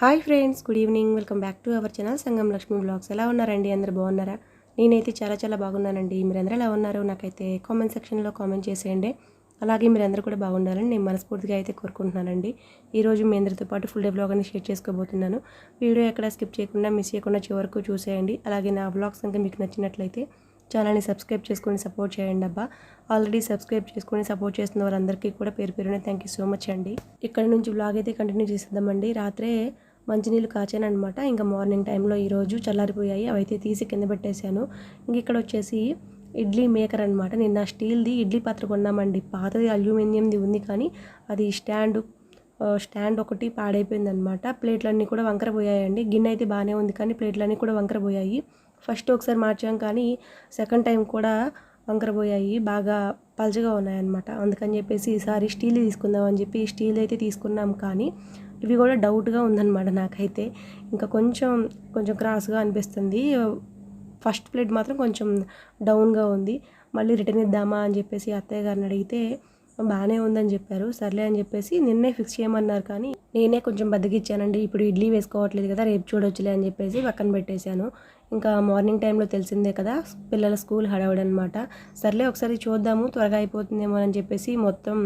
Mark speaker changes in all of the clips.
Speaker 1: Hi friends good evening. Welcome back to our channel Sangam Lakshmi blogs. ఎలా ఉన్నారండి అందరు బాగున్నారా? నేనైతే చాలా చాలా బాగున్నానండి. మీరందరూ ఎలా ఉన్నారు? నాకైతే కామెంట్ సెక్షన్లో కామెంట్ చేసేయండి. అలాగే మీరందరూ కూడా బాగుండాలని నేను మనస్ఫూర్తిగా అయితే కోరుకుంటున్నానండి. ఈరోజు మీ అందరితో పాటు ఫుల్ డే బ్లాగ్ అని షేర్ చేసుకోబోతున్నాను. వీడియో ఎక్కడ స్కిప్ చేయకుండా మిస్ చేయకుండా చివరకు చూసేయండి. అలాగే నా బ్లాగ్స్ కనుక మీకు నచ్చినట్లయితే ఛానల్ని సబ్స్క్రైబ్ చేసుకొని సపోర్ట్ చేయండి అబ్బా. ఆల్రెడీ సబ్స్క్రైబ్ చేసుకొని సపోర్ట్ చేస్తున్న వారందరికీ కూడా పేరు పేరునే థ్యాంక్ యూ సో మచ్ అండి. ఇక్కడ నుంచి బ్లాగ్ అయితే కంటిన్యూ చేసేద్దామండి. రాత్రే మంచినీళ్ళు కాచాను అనమాట ఇంకా మార్నింగ్ టైంలో ఈరోజు చల్లారిపోయాయి. అవైతే తీసి కింద పెట్టేశాను. ఇంక ఇక్కడ వచ్చేసి ఇడ్లీ మేకర్ అనమాట నిన్న స్టీల్ది ఇడ్లీ పాత్ర కొన్నామండి. పాతది అల్యూమినియంది ఉంది కానీ అది స్టాండ్ స్టాండ్ ఒకటి పాడైపోయిందనమాట ప్లేట్లన్నీ కూడా వంకరపోయాయండి గిన్నె అయితే బాగానే ఉంది కానీ ప్లేట్లన్నీ కూడా వంకర పోయాయి. ఫస్ట్ ఒకసారి మార్చాం కానీ సెకండ్ టైం కూడా వంకర పోయాయి. బాగా పలచగా ఉన్నాయన్నమాట. అందుకని చెప్పేసి ఈసారి స్టీల్ తీసుకుందాం అని చెప్పి స్టీల్ అయితే తీసుకున్నాం కానీ ఇవి కూడా డౌట్గా ఉందన్నమాట నాకైతే. ఇంకా కొంచెం కొంచెం క్రాస్గా అనిపిస్తుంది. ఫస్ట్ ప్లేట్ మాత్రం కొంచెం డౌన్గా ఉంది. మళ్ళీ రిటర్న్ ఇద్దామా అని చెప్పేసి అత్తయ్య గారిని అడిగితే బాగానే ఉందని చెప్పారు. సర్లే అని చెప్పేసి నిన్నే ఫిక్స్ చేయమన్నారు కానీ నేనే కొంచెం బద్దకిచ్చానండి. ఇప్పుడు ఇడ్లీ వేసుకోవట్లేదు కదా రేపు చూడొచ్చులే అని చెప్పేసి పక్కన పెట్టేశాను. ఇంకా మార్నింగ్ టైంలో తెలిసిందే కదా పిల్లల స్కూల్ హడావుడి అనమాట సర్లే ఒకసారి చూద్దాము త్వరగా అయిపోతుందేమో అని చెప్పేసి మొత్తం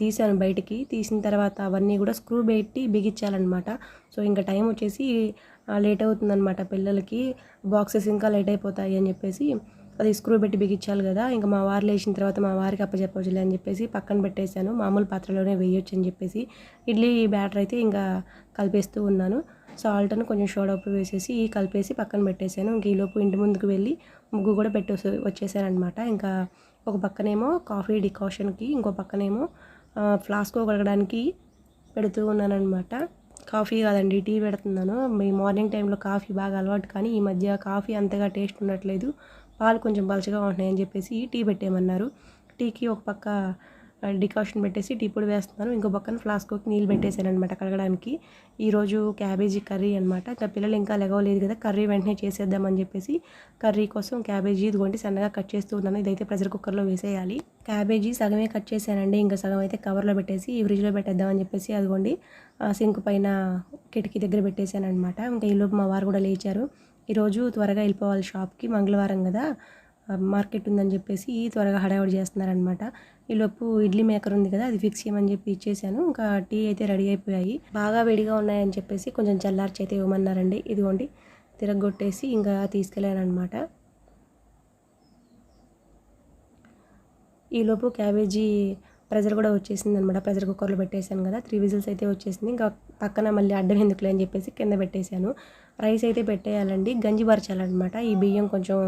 Speaker 1: తీసాను బయటికి. తీసిన తర్వాత అవన్నీ కూడా స్క్రూ పెట్టి బిగించాలన్నమాట. సో ఇంకా టైం వచ్చేసి లేట్ అవుతుందన్నమాట పిల్లలకి. బాక్సెస్ ఇంకా లేట్ అయిపోతాయి అని చెప్పేసి అది స్క్రూ పెట్టి బిగించాలి కదా. ఇంకా మా వారు లేచిన తర్వాత మా వారికి అప్పచెప్పవచ్చులే అని చెప్పేసి పక్కన పెట్టేశాను. మామూలు పాత్రలోనే వేయొచ్చు అని చెప్పేసి ఇడ్లీ బ్యాటర్ అయితే ఇంకా కలిపేస్తూ ఉన్నాను. సాల్ట్ను కొంచెం సోడా ఉప్పు వేసేసి కలిపేసి పక్కన పెట్టేశాను. ఇంక ఈలోపు ఇంటి ముందుకు వెళ్ళి ముగ్గు కూడా పెట్టేసి వచ్చేసాను అనమాట ఇంకా ఒక పక్కనేమో కాఫీ డికాషన్కి ఇంకో పక్కనేమో ఫ్లాస్కో ఫ్లాస్క్ కడగడానికి పెడుతూ ఉన్నానమాట కాఫీ కాదండి టీ పెడుతున్నాను. మీ మార్నింగ్ టైంలో కాఫీ బాగా అలవాటు కానీ ఈ మధ్య కాఫీ అంతగా టేస్ట్ ఉండట్లేదు. పాలు కొంచెం పలచగా ఉంటున్నాయని చెప్పేసి టీ పెట్టేయమన్నారు. టీకి ఒక పక్క డికాషన్ పెట్టేసి టీ పొడి వేస్తున్నాను. ఇంకో పక్కన ఫ్లాస్కోకి నీళ్ళు పెట్టేశాను అనమాట కడగడానికి. ఈరోజు క్యాబేజీ కర్రీ అనమాట ఇంకా పిల్లలు ఇంకా లెగవలేదు కదా కర్రీ వెంటనే చేసేద్దామని చెప్పేసి కర్రీ కోసం క్యాబేజీ ఇదిగోండి సన్నగా కట్ చేస్తూ ఉన్నాను. ఇదైతే ప్రెషర్ కుక్కర్లో వేసేయాలి. క్యాబేజీ సగమే కట్ చేశానండి. ఇంకా సగం అయితే కవర్లో పెట్టేసి ఈ ఫ్రిడ్జ్లో పెట్టేద్దామని చెప్పేసి అదిగోండి సింక్ పైన కిటికీ దగ్గర పెట్టేశాను అనమాట ఇంకా ఈలోపు మా వారు కూడా లేచారు. ఈరోజు త్వరగా వెళ్ళిపోవాలి షాప్కి మంగళవారం కదా. మార్కెట్ ఉందని చెప్పేసి త్వరగా హడావిడి చేస్తున్నారనమాట ఈలోపు ఇడ్లీ మేకర్ ఉంది కదా అది ఫిక్స్ చేయమని చెప్పి ఇచ్చేసాను. ఇంకా టీ అయితే రెడీ అయిపోయాయి. బాగా వేడిగా ఉన్నాయని చెప్పేసి కొంచెం చల్లార్చి అయితే ఇవ్వమన్నారండి. ఇదిగోండి తిరగొట్టేసి ఇంకా తీసుకెళ్ళాను అనమాట ఈలోపు క్యాబేజీ ప్రెజర్ కూడా వచ్చేసింది అనమాట ప్రెజర్ కుక్కర్లో పెట్టేశాను కదా త్రీ విజిల్స్ అయితే వచ్చేసింది. ఇంకా పక్కన మళ్ళీ అడ్డం ఎందుకులే అని చెప్పేసి కింద పెట్టేశాను. రైస్ అయితే పెట్టేయాలండి గంజి పరచాలన్నమాట ఈ బియ్యం కొంచెం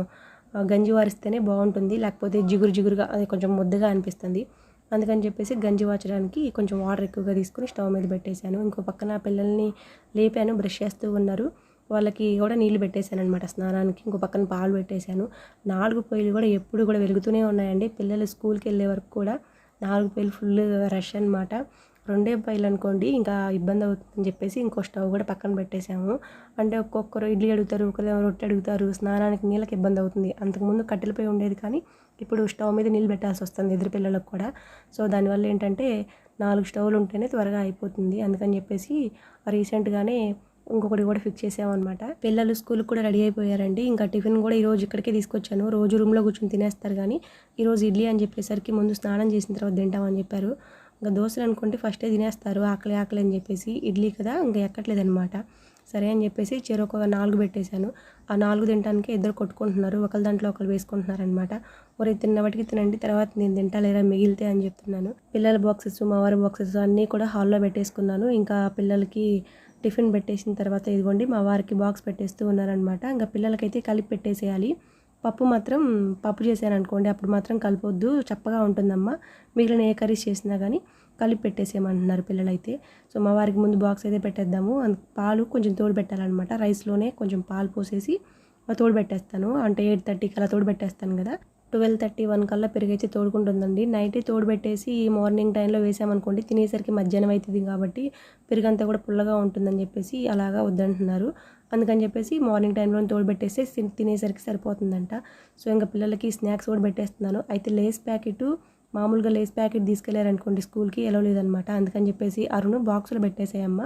Speaker 1: గంజి వారిస్తేనే బాగుంటుంది. లేకపోతే జిగురు జిగురుగా అది కొంచెం ముద్దగా అనిపిస్తుంది. అందుకని చెప్పేసి గంజి వాచడానికి కొంచెం వాటర్ ఎక్కువగా తీసుకుని స్టవ్ మీద పెట్టేశాను. ఇంకో పక్కన పిల్లల్ని లేపాను బ్రష్ చేస్తూ ఉన్నారు. వాళ్ళకి కూడా నీళ్ళు పెట్టేశాను అనమాట స్నానానికి. ఇంకో పక్కన పాలు పెట్టేశాను. నాలుగు పొయ్యిలు కూడా ఎప్పుడు కూడా వెలుగుతూనే ఉన్నాయండి. పిల్లలు స్కూల్కి వెళ్ళే వరకు కూడా నాలుగు పొయ్యిలు ఫుల్ రష్ అనమాట రెండే పైలు అనుకోండి ఇంకా ఇబ్బంది అవుతుందని చెప్పేసి ఇంకో స్టవ్ కూడా పక్కన పెట్టేశాము. అంటే ఒక్కొక్కరు ఇడ్లీ అడుగుతారు ఒకరు రొట్టె అడుగుతారు స్నానానికి నీళ్ళకి ఇబ్బంది అవుతుంది. అంతకుముందు కట్టెలపై ఉండేది కానీ ఇప్పుడు స్టవ్ మీద నీళ్ళు పెట్టాల్సి వస్తుంది ఎదురు పిల్లలకు కూడా. సో దానివల్ల ఏంటంటే నాలుగు స్టవ్లు ఉంటేనే త్వరగా అయిపోతుంది. అందుకని చెప్పేసి రీసెంట్గానే ఇంకొకటి కూడా ఫిక్స్ చేసామన్నమాట. పిల్లలు స్కూల్కి కూడా రెడీ అయిపోయారండి. ఇంకా టిఫిన్ కూడా ఈరోజు ఇక్కడికే తీసుకొచ్చాను. రోజు రూమ్లో కూర్చొని తినేస్తారు కానీ ఈరోజు ఇడ్లీ అని చెప్పేసరికి ముందు స్నానం చేసిన తర్వాత తింటామని చెప్పారు. ఇంకా దోశలు అనుకుంటే ఫస్టే తినేస్తారు ఆకలి ఆకలి అని చెప్పేసి ఇడ్లీ కదా ఇంకా ఎక్కట్లేదు అనమాట సరే అని చెప్పేసి చెరొక నాలుగు పెట్టేశాను. ఆ నాలుగు తినడానికి ఇద్దరు కొట్టుకుంటున్నారు ఒకరి దాంట్లో ఒకరు వేసుకుంటున్నారు అనమాట ఒరే తిన్నవాటికి తినండి తర్వాత నేను తింటా లేదా మిగిలితే అని చెప్తున్నాను. పిల్లల బాక్సెస్ మా వారి బాక్సెస్ అన్నీ కూడా హాల్లో పెట్టేసుకున్నాను. ఇంకా పిల్లలకి టిఫిన్ పెట్టేసిన తర్వాత ఇదిగోండి మా వారికి బాక్స్ పెట్టేస్తూ ఉన్నారనమాట. ఇంకా పిల్లలకైతే కలిపి పెట్టేసేయాలి. పప్పు మాత్రం పప్పు చేశాను అనుకోండి అప్పుడు మాత్రం కలపొద్దు చప్పగా ఉంటుందమ్మా. మిగిలిన ఏ కర్రీస్ చేసినా కానీ కలిపి పెట్టేసేయమంటున్నారు పిల్లలైతే. సో మా వారికి ముందు బాక్స్ అయితే పెట్టేద్దాము. అందు పాలు కొంచెం తోడు పెట్టాలన్నమాట. రైస్లోనే కొంచెం పాలు పోసేసి తోడు పెట్టేస్తాను. అంటే ఎయిట్ థర్టీకి అలా తోడు పెట్టేస్తాను కదా. ట్వెల్వ్ థర్టీ వన్ కల్లా పెరుగైతే తోడుకుంటుందండి. నైట్ తోడుపెట్టేసి ఈ మార్నింగ్ టైంలో వేసామనుకోండి తినేసరికి మధ్యాహ్నం అవుతుంది కాబట్టి పెరుగంతా కూడా పుల్లగా ఉంటుందని చెప్పేసి అలాగా వద్దంటున్నారు. అందుకని చెప్పేసి మార్నింగ్ టైంలో తోడుపెట్టేస్తే తినేసరికి సరిపోతుందంట. సో ఇంకా పిల్లలకి స్నాక్స్ కూడా పెట్టేస్తున్నాను. అయితే లేస్ ప్యాకెట్ మామూలుగా లేస్ ప్యాకెట్ తీసుకెళ్ళారనుకోండి స్కూల్కి ఎలా లేదనమాట. అందుకని చెప్పేసి అరుణ్ బాక్సులు పెట్టేసాయమ్మ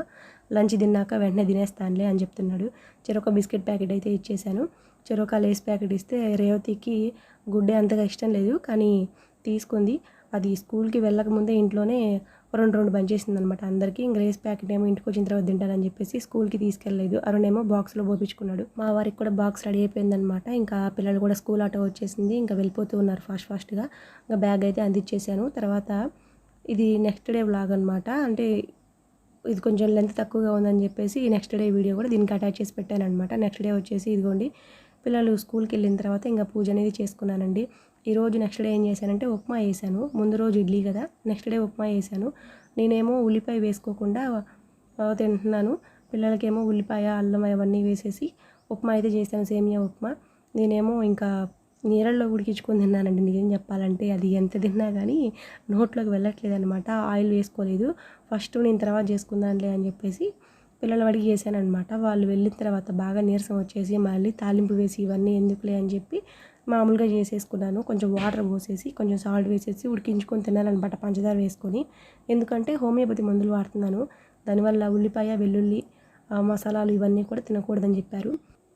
Speaker 1: లంచ్ తిన్నాక వెంటనే తినేస్తానులే అని చెప్తున్నాడు. చెరొక బిస్కెట్ ప్యాకెట్ అయితే ఇచ్చేసాను చెరొక లేస్ ప్యాకెట్ ఇస్తే రేవతికి గుడ్డే అంతగా ఇష్టం లేదు. కానీ తీసుకుంది. అది స్కూల్కి వెళ్ళకముందే ఇంట్లోనే రెండు రెండు బంద్ అనమాట అందరికీ ఇంక రేస్ ప్యాకెట్ ఏమో ఇంటికి వచ్చిన తర్వాత తింటారని చెప్పేసి స్కూల్కి తీసుకెళ్ళలేదు. అరుణ్ ఏమో బాక్స్లో పోపించుకున్నాడు మా వారికి కూడా బాక్స్ రెడీ అయిపోయిందనమాట. ఇంకా పిల్లలు కూడా స్కూల్ ఆటో వచ్చేసింది. ఇంకా వెళ్ళిపోతూ ఉన్నారు ఫాస్ట్ ఫాస్ట్గా. ఇంకా బ్యాగ్ అయితే అందించేసాను తర్వాత ఇది నెక్స్ట్ డే వ్లాగ్ అనమాట. అంటే ఇది కొంచెం లెంత్ తక్కువగా ఉందని చెప్పేసి నెక్స్ట్ డే వీడియో కూడా దీనికి అటాచ్ చేసి పెట్టాను అనమాట నెక్స్ట్ డే వచ్చేసి ఇదిగోండి పిల్లలు స్కూల్కి వెళ్ళిన తర్వాత ఇంకా పూజ అనేది చేసుకున్నానండి. ఈరోజు నెక్స్ట్ డే ఏం చేశానంటే ఉప్మా వేసాను ముందు రోజు ఇడ్లీ కదా నెక్స్ట్ డే ఉప్మా వేసాను నేనేమో ఉల్లిపాయ వేసుకోకుండా తింటున్నాను. పిల్లలకేమో ఉల్లిపాయ అల్లం అవన్నీ వేసేసి ఉప్మా అయితే చేశాను సేమియా ఉప్మా. నేనేమో ఇంకా నీళ్ళల్లో ఉడికించుకొని తిన్నానండి. నిజం చెప్పాలంటే అది ఎంత తిన్నా కానీ నోట్లోకి వెళ్ళట్లేదు అనమాట ఆయిల్ వేసుకోలేదు. ఫస్ట్ నేను తర్వాత చేసుకుందానులే అని చెప్పేసి పిల్లలు అడిగి చేశాను వాళ్ళు వెళ్ళిన తర్వాత బాగా నీరసం వచ్చేసి మళ్ళీ తాలింపు వేసి ఇవన్నీ ఎందుకులే అని చెప్పి మామూలుగా చేసేసుకున్నాను. కొంచెం వాటర్ పోసేసి కొంచెం సాల్ట్ వేసేసి ఉడికించుకొని తిన్నానమాట పంచదార వేసుకొని. ఎందుకంటే హోమియోపతి మందులు వాడుతున్నాను. దానివల్ల ఉల్లిపాయ వెల్లుల్లి మసాలాలు ఇవన్నీ కూడా తినకూడదని చెప్పారు.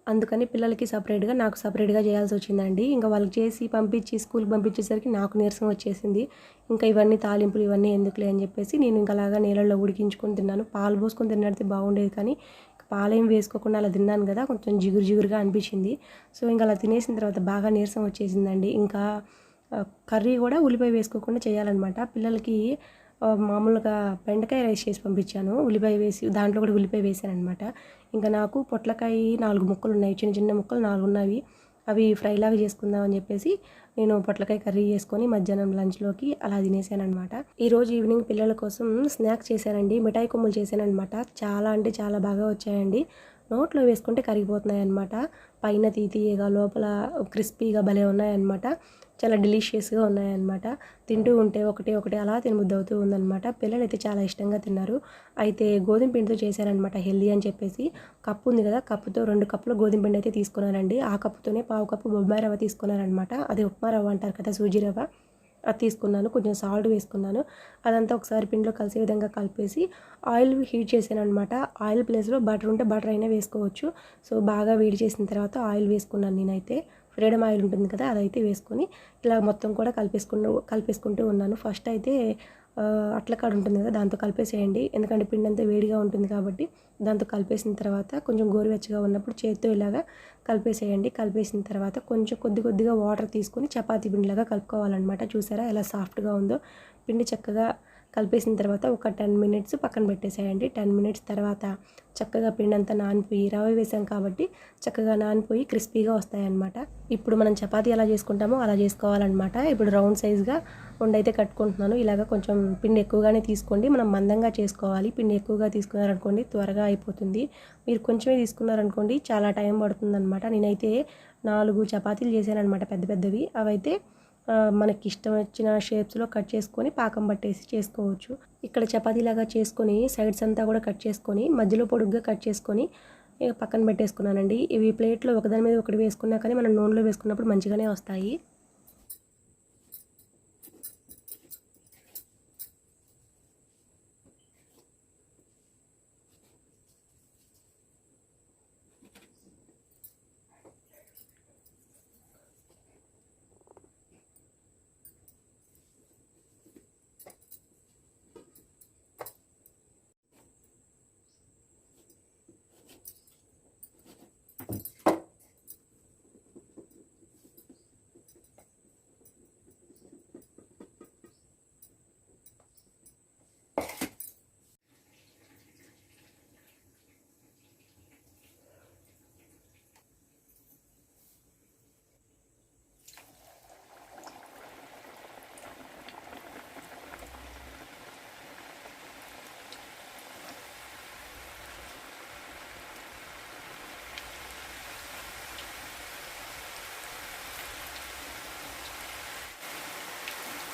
Speaker 1: అందుకని పిల్లలకి సపరేట్గా నాకు సపరేట్గా చేయాల్సి వచ్చిందండి. ఇంకా వాళ్ళకి చేసి పంపించి స్కూల్కి పంపించేసరికి నాకు నీరసం వచ్చేసింది. ఇంకా ఇవన్నీ తాలింపులు ఇవన్నీ ఎందుకులే అని చెప్పేసి నేను ఇంకా అలాగా నీళ్ళల్లో ఉడికించుకొని తిన్నాను. పాలు పోసుకొని తిన్నట్టు బాగుండేది కానీ పాలేం వేసుకోకుండా అలా తిన్నాను కదా కొంచెం జిగురు జిగురుగా అనిపించింది. సో ఇంకా అలా తినేసిన తర్వాత బాగా నీరసం వచ్చేసిందండి. ఇంకా కర్రీ కూడా ఉల్లిపాయ వేసుకోకుండా చేయాలన్నమాట. పిల్లలకి మామూలుగా బెండకాయ రైస్ చేసి పంపించాను. ఉల్లిపాయ వేసి దాంట్లో కూడా ఉల్లిపాయ వేసాను అనమాట ఇంకా నాకు పొట్లకాయ నాలుగు ముక్కలు ఉన్నాయి. చిన్న చిన్న ముక్కలు నాలుగు ఉన్నాయి అవి ఫ్రైలాగా చేసుకుందాం అని చెప్పేసి నేను పొట్లకాయ కర్రీ చేసుకొని మధ్యాహ్నం లంచ్లోకి అలా తినేసాను అనమాట ఈరోజు ఈవినింగ్ పిల్లల కోసం స్నాక్స్ చేశానండి. మిఠాయి కొమ్ములు చేశాను అనమాట చాలా అంటే చాలా బాగా వచ్చాయండి. నోట్లో వేసుకుంటే కరిగిపోతున్నాయి అనమాట పైన తీతీయగా లోపల క్రిస్పీగా భలే ఉన్నాయన్నమాట. చాలా డెలిషియస్గా ఉన్నాయన్నమాట. తింటూ ఉంటే ఒకటి ఒకటి అలా తినబుద్ధి అవుతూ ఉందన్నమాట. పిల్లలు అయితే చాలా ఇష్టంగా తిన్నారు. అయితే గోధుమ పిండితో చేశారనమాట హెల్దీ అని చెప్పేసి. కప్పు ఉంది కదా కప్పుతో రెండు కప్పులు గోధుమ పిండి అయితే తీసుకున్నారండి. ఆ కప్పుతోనే పావు కప్పు బొబ్బాయి రవ్వ తీసుకున్నారనమాట అది ఉప్మా రవ్వ అంటారు కదా సూజీ రవ్వ. అది తీసుకున్నాను. కొంచెం సాల్ట్ వేసుకున్నాను. అదంతా ఒకసారి పిండిలో కలిసే విధంగా కలిపేసి ఆయిల్ హీట్ చేశాను అనమాట ఆయిల్ ప్లేస్లో బటర్ ఉంటే బటర్ అయినా వేసుకోవచ్చు. సో బాగా వేడి చేసిన తర్వాత ఆయిల్ వేసుకున్నాను నేనైతే. ఫ్రీడమ్ ఆయిల్ ఉంటుంది కదా అదైతే వేసుకొని ఇలా మొత్తం కూడా కలిపేసుకుంటూ కలిపేసుకుంటూ ఉన్నాను. ఫస్ట్ అయితే ఆ, అట్ల కాడ ఉంటుంది కదా దాంతో కలిపేసేయండి. ఎందుకంటే పిండి అంతా వేడిగా ఉంటుంది కాబట్టి దాంతో కలిపేసిన తర్వాత కొంచెం గోరువెచ్చగా ఉన్నప్పుడు చేత్తో ఇలాగా కలిపేసేయండి. కలిపేసిన తర్వాత కొంచెం కొద్ది కొద్దిగా వాటర్ తీసుకొని చపాతీ పిండిలాగా కలుపుకోవాలన్నమాట. చూసారా ఎలా సాఫ్ట్గా ఉందో? పిండి చక్కగా కలిపేసిన తర్వాత ఒక టెన్ మినిట్స్ పక్కన పెట్టేసేయండి. టెన్ మినిట్స్ తర్వాత చక్కగా పిండి అంతా నానిపోయి రవ్వ వేసాం కాబట్టి చక్కగా నానిపోయి క్రిస్పీగా వస్తాయన్నమాట. ఇప్పుడు మనం చపాతి ఎలా చేసుకుంటామో అలా చేసుకోవాలన్నమాట. ఇప్పుడు రౌండ్ సైజ్గా ఉండైతే కట్టుకుంటున్నాను. ఇలాగ కొంచెం పిండి ఎక్కువగానే తీసుకోండి. మనం మందంగా చేసుకోవాలి. పిండి ఎక్కువగా తీసుకున్నారనుకోండి త్వరగా అయిపోతుంది. మీరు కొంచెమే తీసుకున్నారనుకోండి చాలా టైం పడుతుందన్నమాట. నేనైతే నాలుగు చపాతీలు చేశానన్నమాట పెద్ద పెద్దవి. అవైతే మనకి ఇష్టం వచ్చిన షేప్స్లో కట్ చేసుకొని పాకం పట్టేసి చేసుకోవచ్చు. ఇక్కడ చపాతీలాగా చేసుకొని సైడ్స్ అంతా కూడా కట్ చేసుకొని మధ్యలో పొడుగ్గా కట్ చేసుకొని పక్కన పెట్టేసుకున్నానండి. ఇవి ప్లేట్లో ఒకదాని మీద ఒకటి వేసుకున్నా కానీ మనం నూనెలో వేసుకున్నప్పుడు మంచిగానే వస్తాయి.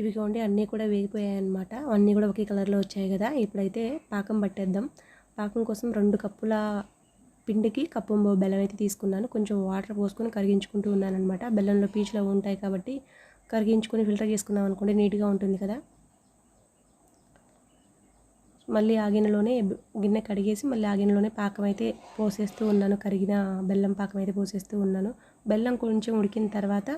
Speaker 1: ఇవిగోండి అన్నీ కూడా వేగిపోయాయి అనమాట అన్నీ కూడా ఒకే కలర్లో వచ్చాయి కదా. ఇప్పుడైతే పాకం పట్టేద్దాం. పాకం కోసం రెండు కప్పుల పిండికి కప్పు బెల్లం అయితే తీసుకున్నాను. కొంచెం వాటర్ పోసుకొని కరిగించుకుంటూ ఉన్నాను అనమాట బెల్లంలో పీచులు ఉంటాయి కాబట్టి కరిగించుకొని ఫిల్టర్ చేసుకున్నాం అనుకోండి నీట్గా ఉంటుంది కదా. మళ్ళీ ఆగినలోనే గిన్నె కడిగేసి మళ్ళీ ఆగినలోనే పాకం అయితే పోసేస్తూ ఉన్నాను. కరిగిన బెల్లం పాకం అయితే పోసేస్తూ ఉన్నాను. బెల్లం కొంచెం ఉడికిన తర్వాత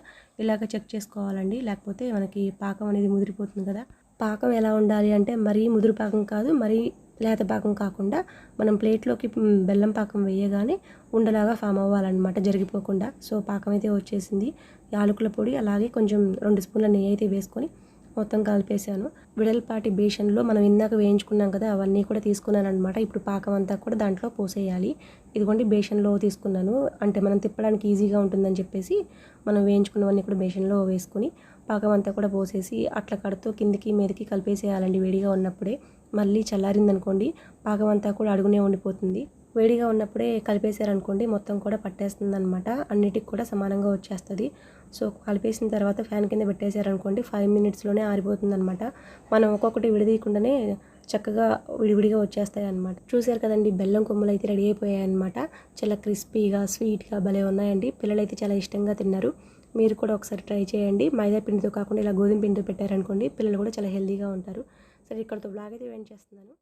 Speaker 1: ఇలాగ చెక్ చేసుకోవాలండి. లేకపోతే మనకి పాకం అనేది ముదిరిపోతుంది కదా. పాకం ఎలా ఉండాలి అంటే మరీ ముదురు పాకం కాదు మరీ లేత పాకం కాకుండా మనం ప్లేట్లోకి బెల్లం పాకం వేయగానే ఉండలాగా ఫామ్ అవ్వాలన్నమాట జరిగిపోకుండా. సో పాకం అయితే వచ్చేసింది. యాలకుల పొడి అలాగే కొంచెం రెండు స్పూన్ల నెయ్యి అయితే వేసుకొని మొత్తం కలిపేసాను విడల్పాటి బేషన్లో మనం ఇందాక వేయించుకున్నాం కదా అవన్నీ కూడా తీసుకున్నాను అనమాట ఇప్పుడు పాకం అంతా కూడా దాంట్లో పోసేయాలి. ఇదిగోండి బేషన్లో తీసుకున్నాను. అంటే మనం తిప్పడానికి ఈజీగా ఉంటుందని చెప్పేసి మనం వేయించుకున్నవన్నీ కూడా బేషన్లో వేసుకుని పాకం అంతా కూడా పోసేసి అట్లా కడుతూ కిందికి మీదకి కలిపేసేయాలండి. వేడిగా ఉన్నప్పుడే. మళ్ళీ చల్లారిందనుకోండి పాకం అంతా కూడా అడుగునే ఉండిపోతుంది. వేడిగా ఉన్నప్పుడే కలిపేశారనుకోండి మొత్తం కూడా పట్టేస్తుంది అనమాట అన్నిటికి కూడా సమానంగా వచ్చేస్తుంది. సో కలిపేసిన తర్వాత ఫ్యాన్ కింద పెట్టేశారనుకోండి ఫైవ్ మినిట్స్లోనే ఆరిపోతుంది అనమాట మనం ఒక్కొక్కటి విడదీయకుండానే చక్కగా విడివిడిగా వచ్చేస్తాయి అనమాట చూసారు కదండి బెల్లం కొమ్మలు అయితే రెడీ అయిపోయాయి అనమాట చాలా క్రిస్పీగా స్వీట్గా భలే ఉన్నాయండి. పిల్లలు అయితే చాలా ఇష్టంగా తిన్నారు. మీరు కూడా ఒకసారి ట్రై చేయండి. మైదా పిండితో కాకుండా ఇలా గోధుమ పిండితో పెట్టారనుకోండి పిల్లలు కూడా చాలా హెల్తీగా ఉంటారు. సరే ఇక్కడతో బ్లాగ్ అయితే వెంట్ చేస్తున్నాను.